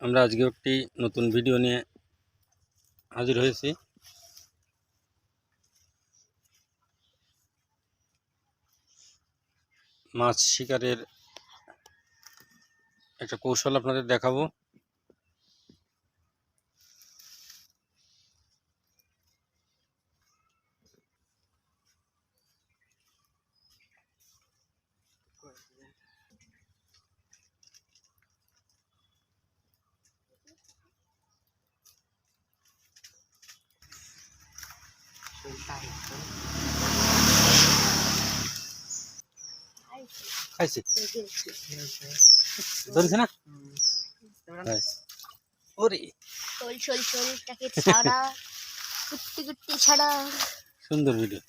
আমরা আজকে একটি নতুন ভিডিও নিয়ে হাজির হয়েছি। মাছ শিকারের একটা কৌশল আপনাদের দেখাবো। খাইছি? ধরেছে না। ওরে। শোল শোল শোল টাকে ছাড়া। কুত্তি কুত্তি ছাড়া। সুন্দর ভিডিও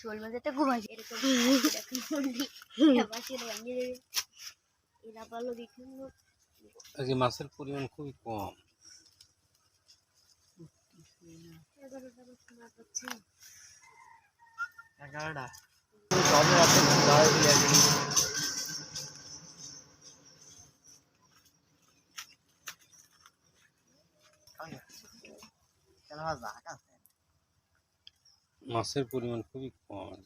শোল ঘুমাইছে এরকম এরা ভালো দেখুন আজকে মাছের পরিমাণ খুবই কম। এগারোটা। মাছের পরিমাণ খুবই কম।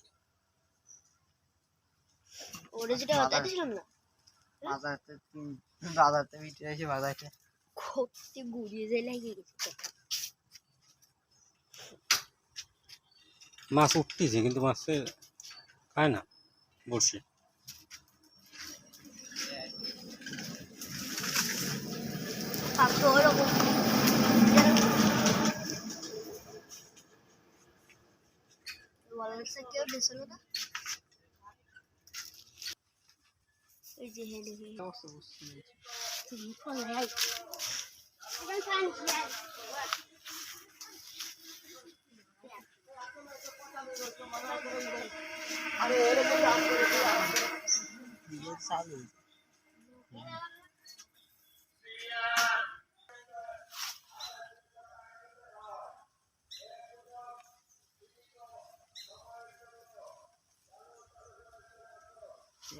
ওরে যেটা হতাতে না? বাজারতে বাজারতে বিটে এসে খোপতে গুড়িয়ে যায় লাগিয়ে গেছে মাছ উঠতেছে কিন্তু মাছে খায় না বসে কেউ দিছিল না। এই যে হ্যাঁ দেখি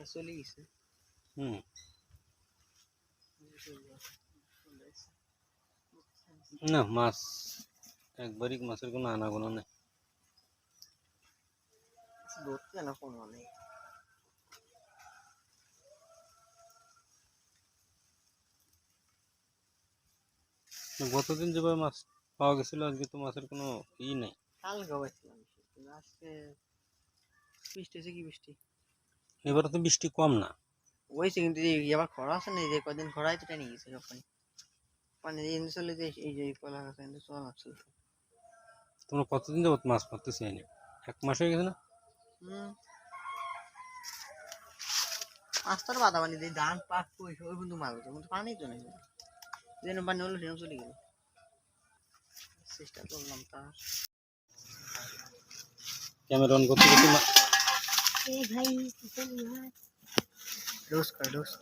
চলে গেছে হুম। না মাছ একবারই মাছের কোনো আনাগোনা নেই। ধরতে না কোনো নেই। গতদিন যেভাবে মাছ পাওয়া গেছিল আজকে তো মাছের কোনো ই নেই। কালকে পাইছিলাম আজকে বৃষ্টি হয়েছে কি বৃষ্টি? এবারে তো বৃষ্টি কম না। হয়েছে কিন্তু এই আবার খরা আছে না এই যে কদিন খরা হয়েছে টেনে গেছে সবখানে মানে এই চলে যে এই যে কলা গাছ কিন্তু চলা লাগছিল তোমরা কতদিন যাবত মাছ মারতে চাইনি এক মাস হয়ে গেছে না? হুম। আস্তার বাদা মানে যে ধান পাক ওই ওই কিন্তু মাছ কিন্তু পানি তো নেই যেন পানি হলো সেরকম চলে গেল। চেষ্টা করলাম তার। ক্যামেরা অন করতে করতে ভাই Luz, luz.